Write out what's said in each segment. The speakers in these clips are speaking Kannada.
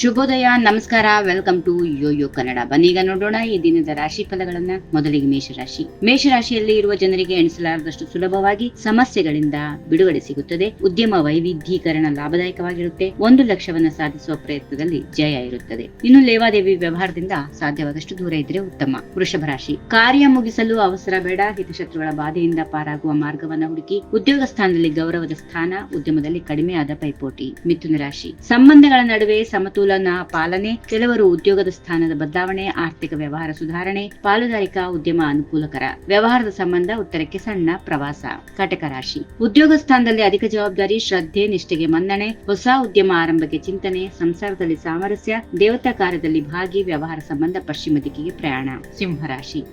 ಶುಭೋದಯ, ನಮಸ್ಕಾರ ವೆಲ್ಕಮ್ ಟು ಯೋಯೋ ಕನ್ನಡ ಬನ್ನೀಗ ನೋಡೋಣ, ಈ ದಿನದ ರಾಶಿ ಫಲಗಳನ್ನ. ಮೊದಲಿಗೆ ಮೇಷರಾಶಿ. ಮೇಷರಾಶಿಯಲ್ಲಿ ಇರುವ ಜನರಿಗೆ ಎಣಿಸಲಾರದಷ್ಟು ಸುಲಭವಾಗಿ ಸಮಸ್ಯೆಗಳಿಂದ ಬಿಡುಗಡೆ ಸಿಗುತ್ತದೆ. ಉದ್ಯಮ ವೈವಿಧ್ಯೀಕರಣ ಲಾಭದಾಯಕವಾಗಿರುತ್ತೆ. ಒಂದು ಲಕ್ಷವನ್ನ ಸಾಧಿಸುವ ಪ್ರಯತ್ನದಲ್ಲಿ ಜಯ ಇರುತ್ತದೆ. ಇನ್ನು ಲೇವಾದೇವಿ ವ್ಯವಹಾರದಿಂದ ಸಾಧ್ಯವಾದಷ್ಟು ದೂರ ಇದ್ರೆ ಉತ್ತಮ. ವೃಷಭ ರಾಶಿ. ಕಾರ್ಯ ಮುಗಿಸಲು ಅವಸರ ಬೇಡ. ಹಿತಶತ್ರುಗಳ ಬಾಧೆಯಿಂದ ಪಾರಾಗುವ ಮಾರ್ಗವನ್ನ ಹುಡುಕಿ ಉದ್ಯೋಗ ಸ್ಥಾನದಲ್ಲಿ ಗೌರವದ ಸ್ಥಾನ, ಉದ್ಯಮದಲ್ಲಿ ಕಡಿಮೆಯಾದ ಪೈಪೋಟಿ. ಮಿಥುನ ರಾಶಿ. ಸಂಬಂಧಗಳ ನಡುವೆ ಸಮತೋಲನ ಪಾಲನೆ, ಕೆಲವರು ಉದ್ಯೋಗದ ಸ್ಥಾನದ ಬದಲಾವಣೆ, ಆರ್ಥಿಕ ವ್ಯವಹಾರ ಸುಧಾರಣೆ, ಪಾಲುದಾರಿಕಾ ಉದ್ಯಮ ಅನುಕೂಲಕರ ವ್ಯವಹಾರದ ಸಂಬಂಧ ಉತ್ತರಕ್ಕೆ ಸಣ್ಣ ಪ್ರವಾಸ. ಕಟಕ ರಾಶಿ. ಉದ್ಯೋಗ ಸ್ಥಾನದಲ್ಲಿ ಅಧಿಕ ಜವಾಬ್ದಾರಿ, ಶ್ರದ್ಧೆ, ನಿಷ್ಠೆಗೆ ಮನ್ನಣೆ, ಹೊಸ ಉದ್ಯಮ ಆರಂಭಕ್ಕೆ ಚಿಂತನೆ, ಸಂಸಾರದಲ್ಲಿ ಸಾಮರಸ್ಯ, ದೇವತಾ ಕಾರ್ಯದಲ್ಲಿ ಭಾಗಿ, ವ್ಯವಹಾರ ಸಂಬಂಧ ಪಶ್ಚಿಮ ದಿಕ್ಕಿಗೆ ಪ್ರಯಾಣ.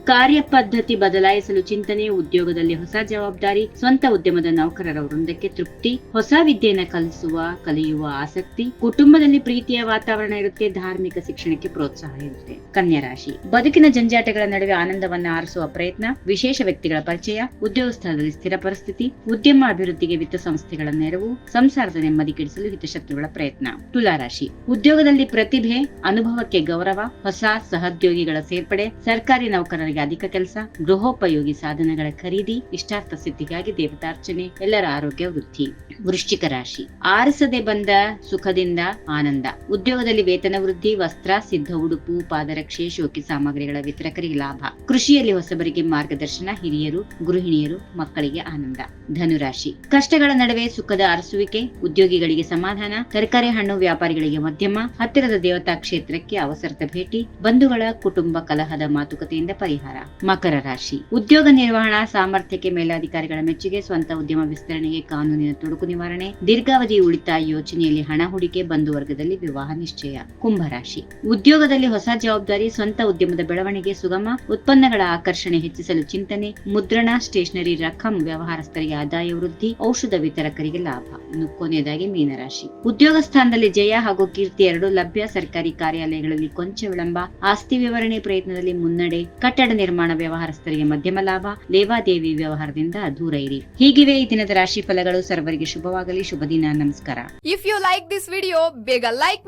ಕಾರ್ಯ ಪದ್ಧತಿ ಬದಲಾಯಿಸಲು ಚಿಂತನೆ, ಉದ್ಯೋಗದಲ್ಲಿ ಹೊಸ ಜವಾಬ್ದಾರಿ, ಸ್ವಂತ ಉದ್ಯಮದ ನೌಕರರ ವೃಂದಕ್ಕೆ ತೃಪ್ತಿ, ಹೊಸ ವಿದ್ಯೆಯನ್ನು ಕಲಿಸುವ, ಕಲಿಯುವ ಆಸಕ್ತಿ, ಕುಟುಂಬದಲ್ಲಿ ಪ್ರೀತಿಯ ವಾತಾವರಣ ಇರುತ್ತೆ, ಧಾರ್ಮಿಕ ಶಿಕ್ಷಣಕ್ಕೆ ಪ್ರೋತ್ಸಾಹ ಇರುತ್ತೆ. ಕನ್ಯಾ ರಾಶಿ. ಬದುಕಿನ ಜಂಜಾಟಗಳ ನಡುವೆ ಆನಂದವನ್ನ ಆರಿಸುವ ಪ್ರಯತ್ನ, ವಿಶೇಷ ವ್ಯಕ್ತಿಗಳ ಪರಿಚಯ, ಉದ್ಯೋಗ ಸ್ಥಳದಲ್ಲಿ ಸ್ಥಿರ ಪರಿಸ್ಥಿತಿ, ಉದ್ಯಮ ಅಭಿವೃದ್ಧಿಗೆ ವಿತ್ತ ಸಂಸ್ಥೆಗಳ ನೆರವು, ಸಂಸಾರದ ನೆಮ್ಮದಿ ಕೆಡಿಸಲು ಹಿತಶತ್ರುಗಳ ಪ್ರಯತ್ನ. ತುಲಾ ರಾಶಿ. ಉದ್ಯೋಗದಲ್ಲಿ ಪ್ರತಿಭೆ, ಅನುಭವಕ್ಕೆ ಗೌರವ, ಹೊಸ ಸಹೋದ್ಯೋಗಿಗಳ ಸೇರ್ಪಡೆ, ಸರ್ಕಾರಿ ನೌಕರರಿಗೆ ಅಧಿಕ ಕೆಲಸ, ಗೃಹೋಪಯೋಗಿ ಸಾಧನಗಳ ಖರೀದಿ, ಇಷ್ಟಾರ್ಥ ಸಿದ್ಧಿಗಾಗಿ ದೇವತಾರ್ಚನೆ, ಎಲ್ಲರ ಆರೋಗ್ಯ ವೃದ್ಧಿ. ವೃಶ್ಚಿಕ ರಾಶಿ. ಆರಿಸದೆ ಬಂದ ಸುಖದಿಂದ ಆನಂದ. ಉದ್ಯೋಗದಲ್ಲಿ ವೇತನ ವೃದ್ಧಿ, ವಸ್ತ್ರ, ಸಿದ್ಧ ಉಡುಪು, ಪಾದರಕ್ಷೆ ಶೋಕಿ ಸಾಮಗ್ರಿಗಳ ವಿತರಕರಿಗೆ ಲಾಭ. ಕೃಷಿಯಲ್ಲಿ ಹೊಸಬರಿಗೆ ಮಾರ್ಗದರ್ಶನ, ಹಿರಿಯರು, ಗೃಹಿಣಿಯರು, ಮಕ್ಕಳಿಗೆ ಆನಂದ. ಧನುರಾಶಿ. ಕಷ್ಟಗಳ ನಡುವೆ ಸುಖದ ಅರಸುವಿಕೆ, ಉದ್ಯೋಗಿಗಳಿಗೆ ಸಮಾಧಾನ, ತರಕಾರಿ ಹಣ್ಣು ವ್ಯಾಪಾರಿಗಳಿಗೆ ಮಧ್ಯಮ, ಹತ್ತಿರದ ದೇವತಾ ಕ್ಷೇತ್ರಕ್ಕೆ ಅವಸರದ ಭೇಟಿ, ಬಂಧುಗಳ ಕುಟುಂಬ ಕಲಹದ ಮಾತುಕತೆಯಿಂದ ಪರಿಹಾರ. ಮಕರ ರಾಶಿ. ಉದ್ಯೋಗ ನಿರ್ವಹಣಾ ಸಾಮರ್ಥ್ಯಕ್ಕೆ ಮೇಲಾಧಿಕಾರಿಗಳ ಮೆಚ್ಚುಗೆ, ಸ್ವಂತ ಉದ್ಯಮ ವಿಸ್ತರಣೆಗೆ ಕಾನೂನಿನ ತೊಡಕು ನಿವಾರಣೆ, ದೀರ್ಘಾವಧಿ ಉಳಿತಾಯ ಯೋಜನೆಯಲ್ಲಿ ಹಣ ಹೂಡಿಕೆ, ಬಂಧು ವರ್ಗದಲ್ಲಿ ವಿವಾಹ ನಿಶ್ಚಯ. ಕುಂಭರಾಶಿ. ಉದ್ಯೋಗದಲ್ಲಿ ಹೊಸ ಜವಾಬ್ದಾರಿ, ಸ್ವಂತ ಉದ್ಯಮದ ಬೆಳವಣಿಗೆ, ಸುಗಮ ಉತ್ಪನ್ನಗಳ ಆಕರ್ಷಣೆ ಹೆಚ್ಚಿಸಲು ಚಿಂತನೆ, ಮುದ್ರಣ, ಸ್ಟೇಷನರಿ ರಕಂ ವ್ಯವಹಾರಸ್ಥರಿಗೆ ಆದಾಯ ವೃದ್ಧಿ, ಔಷಧ ವಿತರಕರಿಗೆ ಲಾಭ. ಇನ್ನು ಕೊನೆಯದಾಗಿ ಮೀನರಾಶಿ. ಉದ್ಯೋಗ ಸ್ಥಾನದಲ್ಲಿ ಜಯ ಹಾಗೂ ಕೀರ್ತಿ ಎರಡು ಲಭ್ಯ. ಸರ್ಕಾರಿ ಕಾರ್ಯಾಲಯಗಳಲ್ಲಿ ಕೊಂಚ ವಿಳಂಬ. ಆಸ್ತಿ ವಿವರಣೆ ಪ್ರಯತ್ನದಲ್ಲಿ ಮುನ್ನಡೆ. ಕಟ್ಟಡ ನಿರ್ಮಾಣ ವ್ಯವಹಾರಸ್ಥರಿಗೆ ಮಧ್ಯಮ ಲಾಭ. ಲೇವಾದೇವಿ ವ್ಯವಹಾರದಿಂದ ದೂರ ಇರಿ. ಹೀಗಿವೆ ಈ ದಿನದ ರಾಶಿ ಫಲಗಳು. ಸರ್ವರಿಗೆ ಶುಭವಾಗಲಿ. ಶುಭ ದಿನ. ನಮಸ್ಕಾರ. If you like this video ಬೇಗ ಲೈಕ್